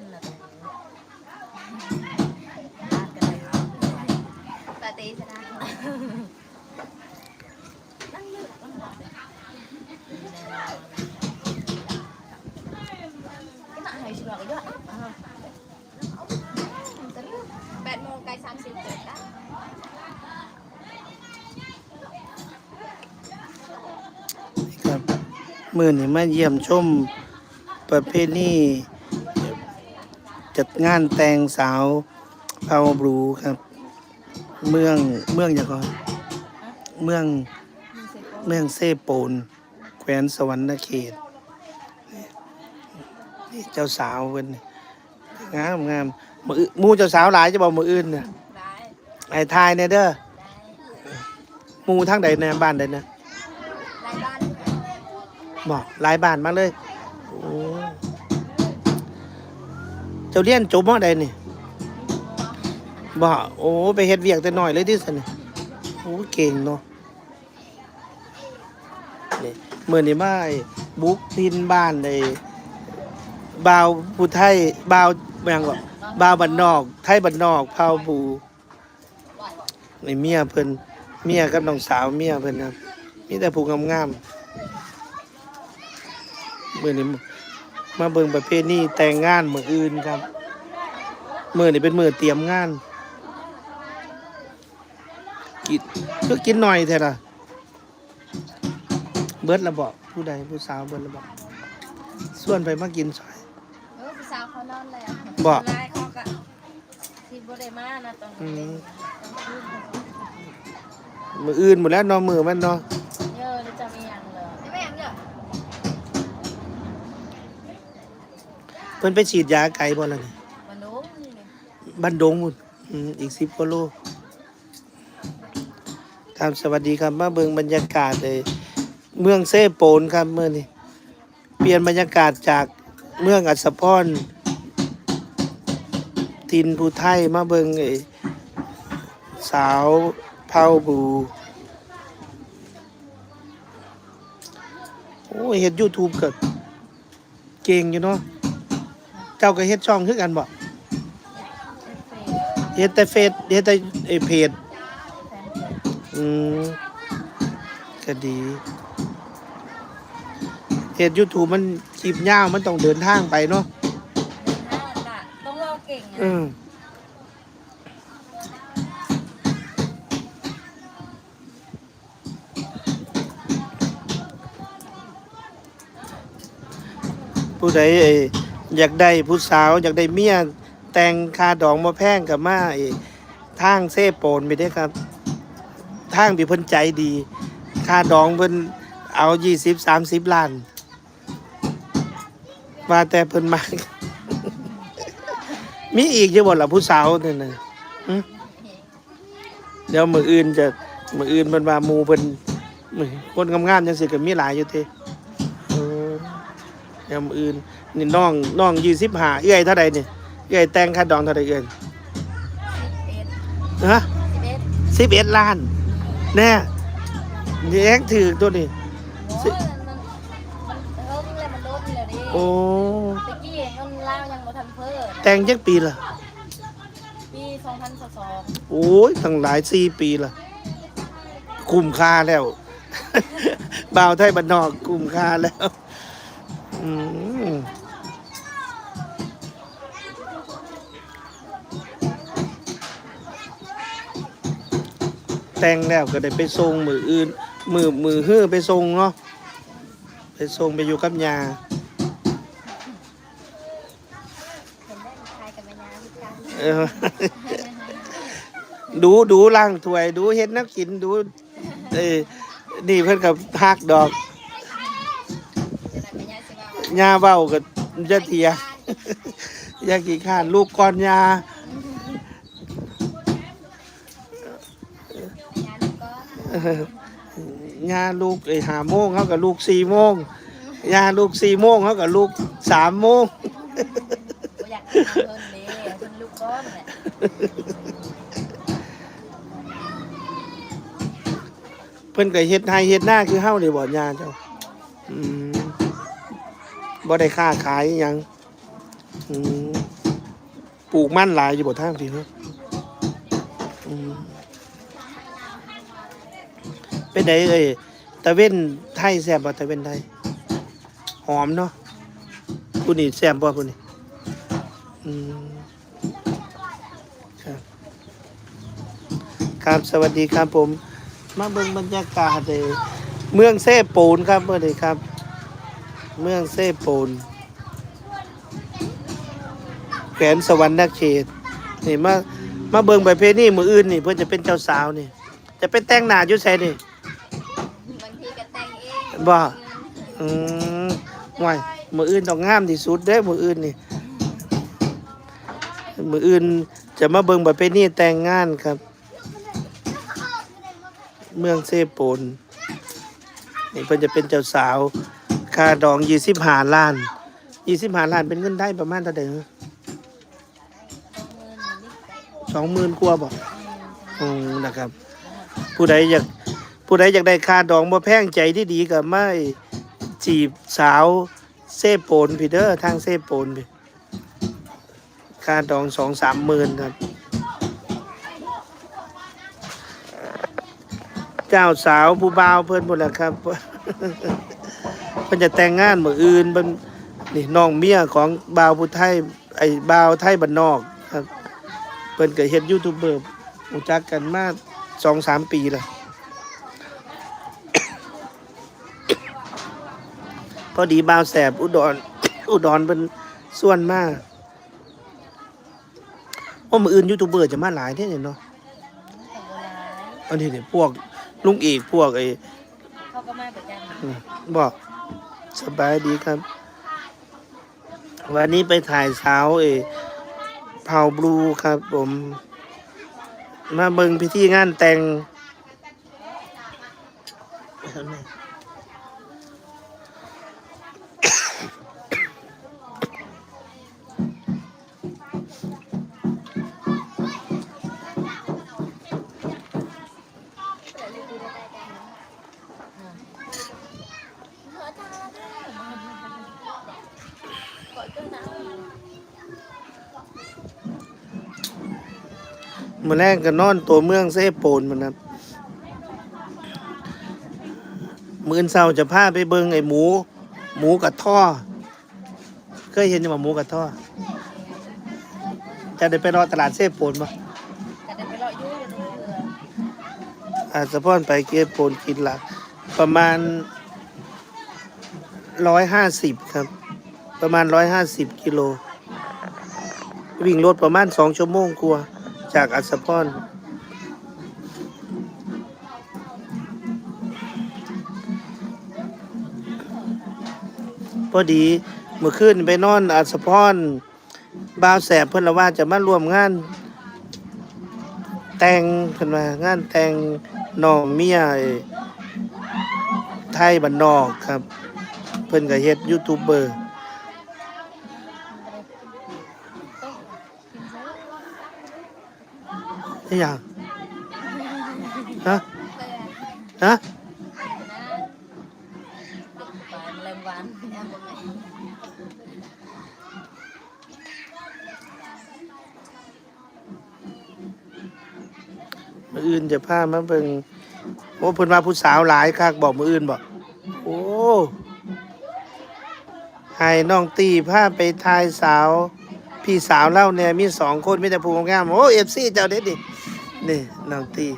นน่ะลาดกันเลยปาร์ตี้ชนะนั่งเลือกนั่งหลับเลย cái nặng này chỉ là cái đoạn bạn mua cái xăm xịt tuyệt đó ครับ มื่อนี้มาเยี่ยมชมประเพณี จัดงานแต่งสาวเผาบรูครับ เมืองเมืองอย่างก่อนเมืองเมืองเซโปนแขวนสวรรณเขตนี่นี่เจ้าสาวเพิ่นนี่งามงามมืออื่นหมู่เจ้าสาวหลายจะบอกมืออื่นเนี่ย đấy ไอ้ทายเนี่ยเด้อหมู่ทางใดในบ้านใดนะ lại ban บอกหลายบ้านมากเลย เจ้าเรียนจบมอใดนี่บอกโอ้ไปเฮ็ดเวียกแต่น้อยเลยที่สันนี่โอ้เก่งเนาะนี่เมื่อนี้มาไอ้บุกทินบ้านไอ้บ่าวผู้ไทยบ่าวแมงก็บ่าวบ้านนอก ไทยบ้านนอกเผาบูในเมียเพิ่นเมียกับน้องสาวเมียเพิ่นครับมีแต่ผู้งามๆมื่อนี้ มาเบิ่งประเพณีแต่งงานมื้ออื่นครับมื้อนี้เป็นมื้อเตรียมงาน กินก็กินหน่อยแท้ล่ะเบิดละบอกผู้ใดผู้สาวเบิดละบอกส่วนไปมากินซอย ừ sao khó non này à Bỏ. lại khó cả thì bố đề ma là toàn Ừ. ừ. มื้ออื่นหมดแล้วเนาะมื้อมันเนาะ เพิ่นไปฉีดยาไกลบ่ล่ะนี่ mà đúng như này บ้านดงพุ่นอืมอีก10กิโลครับสวัสดีครับมาเบิ่งบรรยากาศเลยเมืองเซโปนครับมื้อนี้เปลี่ยนบรรยากาศจากเมืองอัศพรทินภูไทยมาเบิงไอ้สาวเผาบู โอ้ยเฮ็ด YouTube ก็เก่งอยู่เนาะ เจ้าก็เฮ็ดช่องคือกันบ่ Phê. เฮ็ดแต่เฟซเฮ็ดแต่ไอ้เพจ Fan phê. อืมก็ดีเฮ็ด YouTube มันคลิปยาวมันต้องเดินทางไปเนาะ Đừng ha, đã. Không lo kỉnh อื à. มผู้ใดเอ่ย อยากได้ผู้สาว อยากได้เมียแต่งค่าดองมาแพงกับมาเอ่ยทางเซ่โปนไปได้อครับทางที่เพิ่นใจดีค่าดองเพิ่นเอายี่สิบสามสิบล้าน มาแต่เพิ่นมามีอีกจะบ่ล่ะผู้สาวเนี่ยนะหึเดี๋ยวมืออื่นจะมืออื่นเพิ่นว่าหมู่เพิ่นมื้อคนงามๆจังซี่ก็มีหลายอยู่เติเออเดี๋ยวมืออื่น นี่น้องน้อง25เอื้อยเท่าใดนี่เอื้อยแต่งค่าดองเท่าใดเอื้อย Ít. ฮะ Ít. 11ล้านแน่แยงถือตัวนี้ Mỗi lần mình- mình hơn lên mình đốt là đi. โอ้ Tì kia con lao nhằng một thằng phơ. แต่งจักปีละ Đi xong thân sò sò. โอ้ยตั้งหลายสี่ปีละคุ้มค่าแล้วบ่าวไทยบ้านนอกคุ้มค่าแล้ว อืม แต่งแล้วก็ได้ไปส่งมืออื่น มือมือฮื้อไปส่งเนาะไปส่งไปอยู่กับยาดูดูล่างถวย ดูเฮ็ดนักกินดูเอ้ยนี่เพิ่อนกับฮักดอกยาเว้ากับจะเทียยากี่ข้านลูกก่อนยา Nhà nó có. เออ ยาลูกไอ้หาโมงเขากับลูกสี่โมงยาลูกสี่โมงเขากับลูกสามโมงเพิ่นก็เฮ็ดให้เฮ็ดหน้าคือเฮานี่บ่ยาเจ้าอืมบ่ได้ค้าขายหยังอืมปลูกมันหลายอยู่บ่ทางพี่เนาะอืม เป็นไดเอ้ยตะเว้นไทยแซ่บบ่ตะเว้นไทยหอมเนาะผู้นี่แซ่บบ่ผู้นี่อืมครับครับสวัสดีครับผม มาเบิ่งบรรยากาศเลยเมืองเซปูนครับเมื่อนี้ครับ เมืองเซปูนแขวนสวรรค์นักเขตนี่มามาเบิ่งประเพณีมืออื่นนี่ เพื่อจะเป็นเจ้าสาวนี่ จะเป็นแต่งหน้าอยู่ไสนี่ บางทีก็แต่งเอง บ่อืมห่วยมืออื่นต้องงามที่สุดเด้มืออื่นนี่มืออื่นจะมาเบิ่งประเพณีแต่งงานครับ เมืองเซโปนนี่เพิ่นจะเป็นเจ้าสาวค่าดองยี่สิบห้าล้านยี่สิบห้าล้านเป็นเงินได้ประมาณเท่าไหร่สองหมื่นกว่าบ่อืมนะครับ ผู้ใดอยาก ผู้ใดอยากได้ค่าดองบ่แพงใจที่ดีก็ไม่จีบสาวเซโปนพี่เด้อทางเซโปนพี่ค่าดองสองสามหมื่นครับ เจ้าสาวผู้บ่าวเพิ่นหมดแล้วครับเพิ่นจะแต่งงานมืออื่นเพิ่นนี่น้องเมียของบ่าวผู้ไทยไอ้บ่าวไทยบ้านนอกครับเพิ่นก็เฮ็ดยูทูบเบอร์รู้จักกันมา2-3ปีแล้ว อดีบ่าวแสบอุดร อุดรเพิ่นส่วนมากโอ้มื้ออื่นยูทูบเบอร์จะมาหลายเด้เนี่ยเนาะแต่โบราณอันนี้เนี่ยพวกลุงเอกพวกไอ้เขาก็มาประจำอืมบอกสบายดีครับ วันนี้ไปถ่ายเช้าเอเผาบลูครับ ผม มาเบิ่งพิธีงานแต่งม มาแรกก็นอนตัวเมืองเซโปนมันครับมือนเศร้าจะพาไปเบิงไอ้หมู หมูกับท่อ เคยเห็นยังว่าหมูกับท่อ จะได้ไปรอตลาดเซโปนปะ แต่ได้ไปเลาะยุ่อยู่ในเรือ อาจจะพ่อนไปเก็บโปนกินละประมาณร้อยห้าสิบครับ ประมาณร้อยห้าสิบกิโล วิ่งรถประมาณสองชั่วโมงกลัวจากอัสสะพรพอดีเมื่อคืนไปนอนอัสสะพรบ่าวแสบเพิ่อนละว่าจะมาร่วมงาน แต่งเพิ่นว่างานแต่ง น้องเมียไทยบ้านนอกครับ เพิ่นก็เฮ็ดยูทูบเบอร์ได้หยังฮะฮะ ปลาแมลงวันเนี่ยหมดเลย มื้ อื่นจะพามาเบิ่งโอ้เพิ่นว่าผู้สาวหลายคักบอกมืออื่นบอกโอ้ให้น้องตีพาไปทายสาว พี่สาวเล่าเนี่ยมีสองคนมีแต่ผู้งามโอ้เอฟซีเจ้าเด็ดดินี่น้องตี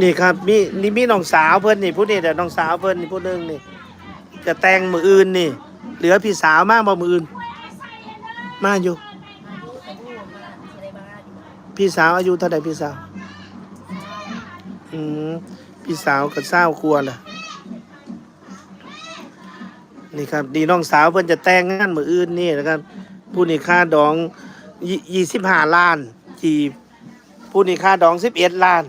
นี่ครับมีนี่มีน้องสาวเพิ่นนี่ผู้นี่แต่น้องสาวเพิ่นนี่ผู้หนึงนี่จะแต่งมืออื่นนี่ เหลือพี่สาวมากบ่มืออื่น มาอยู่ มาดูแต่ดูมาอะไรบ้าง พี่สาวอายุเท่าไหร่พี่สาว อืม พี่สาวก็เศร้าครัวล่ะ นี่ครับ ดีน้องสาวเพิ่นจะแต่งงานมืออื่นนี่นะครับ ผู้นี่ค่าดองยี่สิบห้าล้านจีผู้นี่ค่าดองสิบเอ็ดล้าน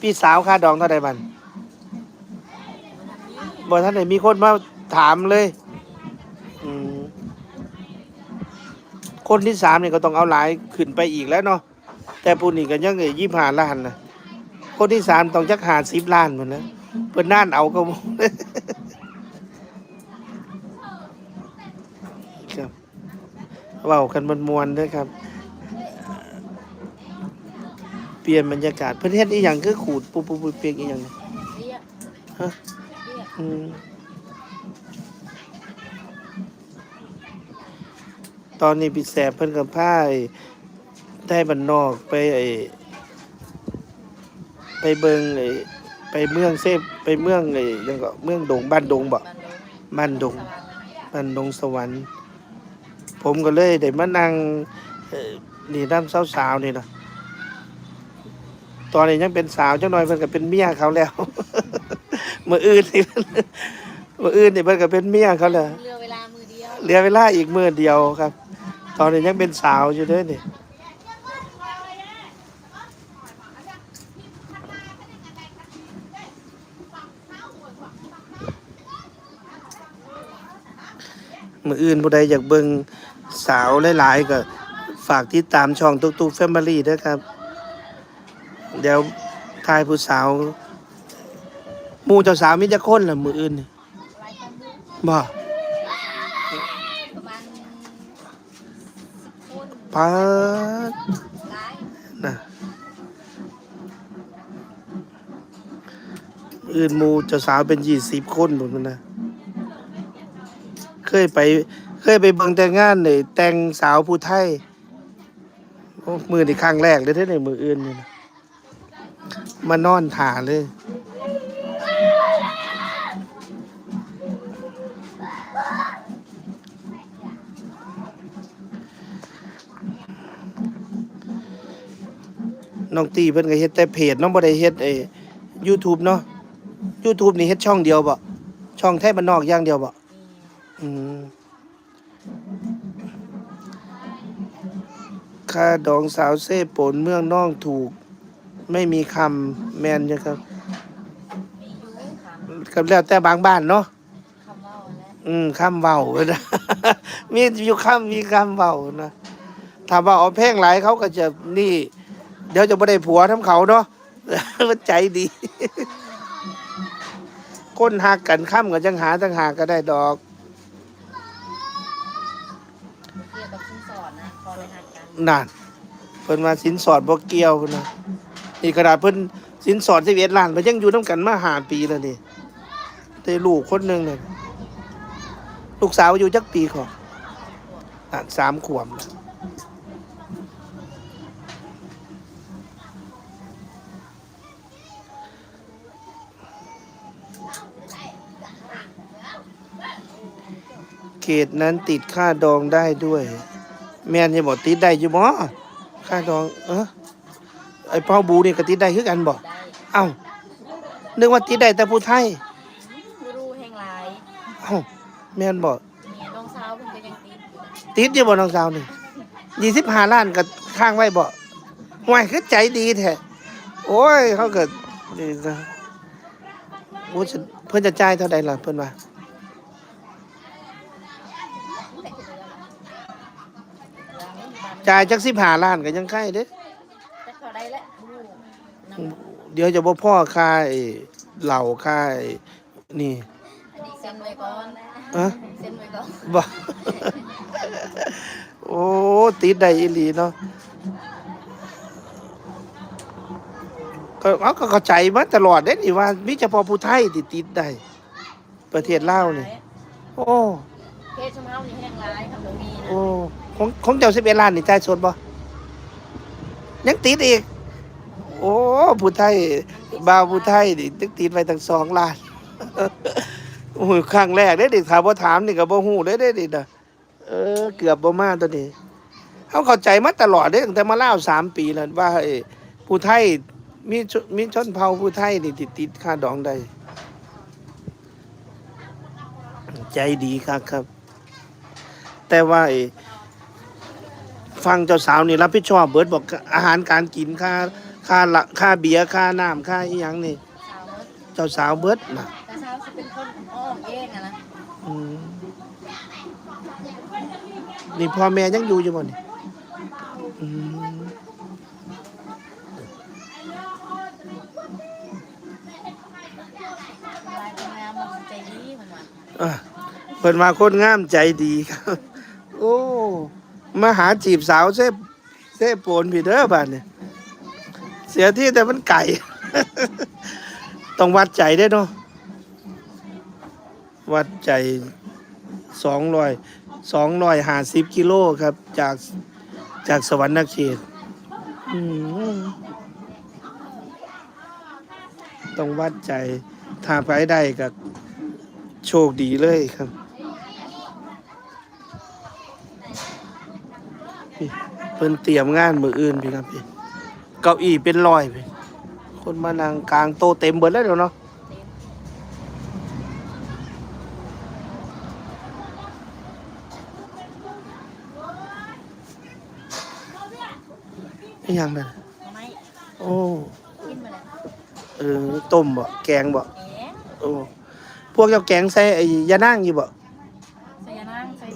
พี่สาวค่าดองเท่าไหร่บันบ่ท่านไหนมีคนมาถามเลย คนที่สามเนี่ยก็ต้องเอาหลายขึ้นไปอีกแล้วเนาะแต่ผู้นี่ก็ยังยี่ห้าล้านนะคนที่สามต้องจักหาสิบล้านหมดแล้วเพิ่นน่านเอาก็บ่นเว้ากันมวนๆเด้อครับ เปลี่ยนบรรยากาศเพิ่นเฮ็ดอีหยังคือขูดปุบปุบปุ๊บเปียกอีหยังนี่เรียกฮะอืม ตอนนี้พี่แสบเพิ่นกับผ้าไอ้ได้บันนอกไปไอ้ไปเบิงไอ้ไปเมืองเซฟไปเมืองไอ้ยังก็เมืองดงบ้านดงบ่บันดงบ้านดงบ้านดงสวรรค์ ผมก็เลยได้มานั่งเอ่อนี่น้ำสาวๆนี่นะตอนนี้ยังเป็นสาวจังหน่อยเพิ่นก็เป็นเมียเขาแล้วเมื่ออื่นนี่เมื่ออื่นนี่เพิ่นก็เป็นเมียเขาแล้วเรือเวลามือเดียวเหลือเวลาอีกมื้อเดียวครับ ตอนนี้ยังเป็นสาวอยู่เด้อนี่มืออื่นผู้ใดอยากเบิ่งสาวหลายๆก็ฝากติดตามช่องตุกตุกแฟมิลี่ด้วยครับ เดี๋ยวทายผู้สาว มู่เจ้าสาวมีจะคนล่ะมืออื่นนี่บ่ ประมาณคน ปาดหลานะอื่นมูจ้าสาวเป็นยี่สิบคนหมดมันนะ เคยไป เคยไปเบิ่งแต่งงานในแต่งสาวผู้ไทย มือในครั้งแรกเลยเท่ในมืออื่นนี่นะมานอนถ่าเลย น้องตีเพิ่นก็เฮ็ดแต่เพจเน้องบ่ได้เฮ็ดไอ้ YouTube เนาะ YouTube นี่เฮ็ดช่องเดียวบ่ช่องไทยบ้านนอกอย่างเดียวบ่อืมค่าดองสาวเซ่ปนเมืองน้องถูก ไม่มีคำแม่นอยู่ครับมียูคก็แล้วแต่บางบ้านเนาะำคำว่าและอืมคำเว้านะมีอยู่คำมีคำเว้านะถ้าว่าเอาเพลงหลายเขาก็จะนี่ เดี๋ยวจะไม่ได้ผัวทำเขาเนาะมันใจดี คนหักกันข้ามกันจังหาจังหาก็ได้ดอกเกี่ยวกับชิ้นสอนนะพอเลยหักกันนั่นเพิ่นมาสินสอดบ่เกี่ยวพุ่นนะนี่ขนาดเพิ่นสินสอด11ล้านเพิ่นยังอยู่นํกันมาหาปีแล้วนี่ได้ลูกคนหนึ่งเนี่ยลูกสาวอายู่จักปีขอนั่นสามขวบแล้ว เขตนั้นติดค่าดองได้ด้วย แม่นจะบอกติดได้อยู่บ่ค่าดอง เออไอ้เป้าบูนี่ก็ติดได้คือกันบ่ได้เอ้านึกว่าติดได้แต่ผู้ไทยไม่รู้แห่งหลายเอ้าแม่นบ่มีน้องสาวเพิ่นก็ยังติดอยู่นะติดอยู่บ่น้องสาวนี่ยี่สิบห้าล้านก็ข้างไว้บ่ห่วยคือใจดีแท้โอ้ยเขาเกิดนี่นะโอ้ยเพิ่นจะจ่ายเท่าใดล่ะเพิ่นว่า แต่คือเรือละเรือนี้บ้าน จ่ายจักสิบห้าล้านก็ยังใครเด้แต่เขาได้แล้วอู้นำเดี๋ยวจะบ่พ่อค่าไอ้เหล่าค่าไอ้นี่อันนี้เซ็นไว้ก่อนนะอะเซ็นไว้ก่อนบ่โอ้ติดได้อีหลีเนาะก็เขาก็เข้าใจมาตลอดเด้นี่ว่ามีเฉพาะผู้ไทยที่ติดได้ประเทศลาวนี่โอ้เพศชมเฮานี่แห่งหลายครับบ่มีนะโอ้ ของของเจ้าสิบเอ็ดล้านนี่จ่ายสดบ่ยังติดอีก โอ้ผู้ไทยบาวผู้ไทยนี่ตึกติดไปตั้งสองล้านโอ้ยครั้งแรกเด้เด็กถามบ่ถามนี่ก็บ่ฮู้เลยเด้ดิน่ะเออ เกือบบ่มาตัวนี้เขาเข้าใจมาตลอดเด้ตั้งแต่มาเล่าสามปีแล้วว่าไอ้ผู้ไทยมีชมีชนเผ่าผู้ไทยนี่ติดติดค่าดองได้ใจดีครับครับ แต่ว่าไอ ฟังเจ้าสาวนี่รับผิดชอบเบิดบอกอาหารการกินค่าค่าละค่าเบียร์ค่าน้ำค่าอีหยังนี่ สาวเบิดเจ้าสาวเบิดนะแต่สาวสิเป็นคนอ้อมเองอะนะอืมนี่พ่อแม่ยังอยู่อยู่บ่นี่อืมลายเป็นงามมันใจดีเหมือนว่า อะเพิ่นมาคนงามใจดีครับ โอ้ มาหาจีบสาวเซเซโปนพี่เด้อบ้านเนี่ยเสียที่แต่มันไก่ ต้องวัดใจได้เนาะวัดใจสองร้อยสองร้อยห้าสิบกิโลครับ จากจากสวรรณเขตต้องวัดใจถ้าไปได้ก็โชคดีเลยครับ เพิ่นเตรียมงานมืออื่นพี่ครับพี่เก้าอี้เป็นร้อยพี่คนมานั่งกลางโตะเต็มเบิดแล้วเดี๋ยวเนาะอิหยังนั่นทำไมโอ้กินมาเลยเออต้มบ่แกงบ่แหมโอ้พวกเจ้าแกงใส่ไอ้ยานั่งอยู่บ่ใส่ยานั่งใส่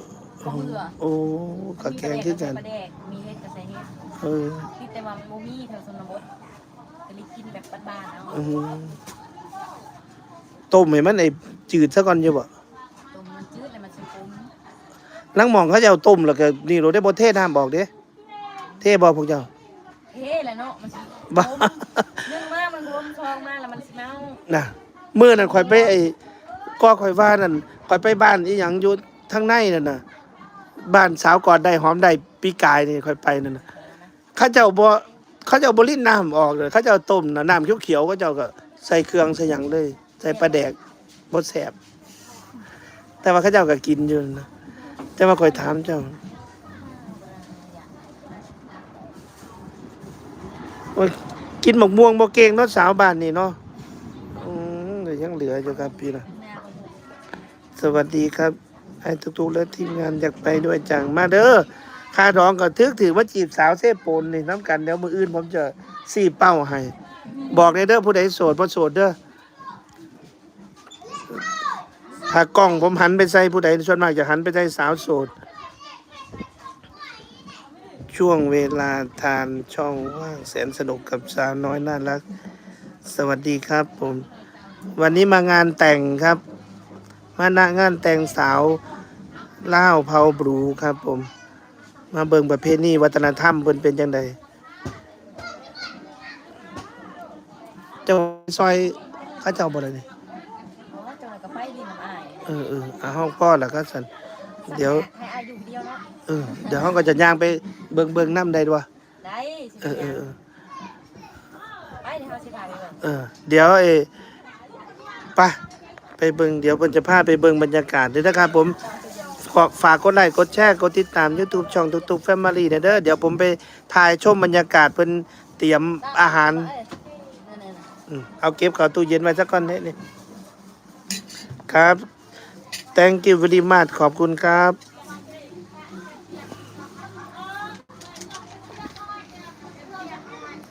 ข้าวเบื่อโอ้ก็แกงคือกันมีปลาแดกมี เห็ดกับใส่เห็ดเออที่แต่ว่าโมมี่แถวชนบทก็เลยกินแบบบ้านๆเอาอืมต้มให้มันไอ้จืดซะก่อนอยู่บ่ต้มมันจืดแล้วมันสิปุ้มลังหมองเขาจะเอาต้มแล้วก็นี่เราได้บ่เทน้ำบอกเด้เทบ่พวกเจ้าเฮ้แหละเนาะมันสิบ้าปุ้มนึ่งมากมันรวมซองมากแล้วมันสิเมาน่ะมื้อนั้นข่อยไปไอ้ก็ข่อยว่านั่นข่อยไปบ้านอีหยังอยู่ทางในนั่นน่ะบ้านสาวกอดได้หอมได้ปีกายนี่ข่อยไปนั่นน่ะเขาเจ้าบ่เขาเจ้าบ่ลิ้นน้ำออกเลยเขาเจ้าต้มนะน้ำเขียวๆเขาเจ้าก็ใส่เครื่องใส่หยังเลย ใส่ปลาแดกบ่แซ่บแต่ว่าเขาเจ้าก็กินอยู่นะแต่ว่าข่อยถามเจ้ากินหมกม่วงบ่เก่งเนาะสาวบ้านนี่เนาะอืมเดี๋ยวยังเหลืออยู่ครับพี่นะสวัสดีครับให้ทุกๆและทีมงานอยากไปด้วยจังมาเด้อ ค่าดองก็ทึกถือว่าจีบสาวเซโปนนี่น้ำกันเดี๋ยวมืออื่นผมจะสี่เป้าให้ บอกเลยเด้อผู้ใดโสดบ่โสดเด้อถ้ากล้องผมหันไปใส่ผู้ใดส่วนมากจะหันไปใส่สาวโสด ช่วงเวลาทานช่องว่างแสนสนุกกับสาวน้อยน่ารัก สวัสดีครับผม วันนี้มางานแต่งครับ มาณงานแต่งสาวเล่าเผาบรูครับผม มาเบิ่งประเพณีวัฒนธรรมเพิ่นเป็นจังไดเจ้าซอยเข้าเจ้าบ่ได้นี่เพราะว่าจังหวะกับไฟดินน้ำอายเออเอออาห้องป้อแล้วก็สันเดี๋ยวให้อายุเดียวเนาะเออเดี๋ยวห้องก็จะย่างไปเบิ่งเบิ่งน้ำได้ด้วย ได้สิเออเออเออไปเดี๋ยวเขาสิพาไปเบิ่งเออเดี๋ยวเอไปไปเบิ่งเดี๋ยวเพิ่นจะพาไปเบิ่งบรรยากาศเด้อนะครับผม ขอฝากกดไลค์กดแชร์กดติดตาม YouTube ช่องทุกทุกแฟมิลี่เด้อเดี๋ยวผมไปถ่ายชมบรรยากาศเพิ่นเตรียมอาหารเอ้ยนั่นๆอืมเอาเก็บเข้าตู้เย็นไว้สักก่อนเนี่นี่ครับ thank you very much ขอบคุณครับ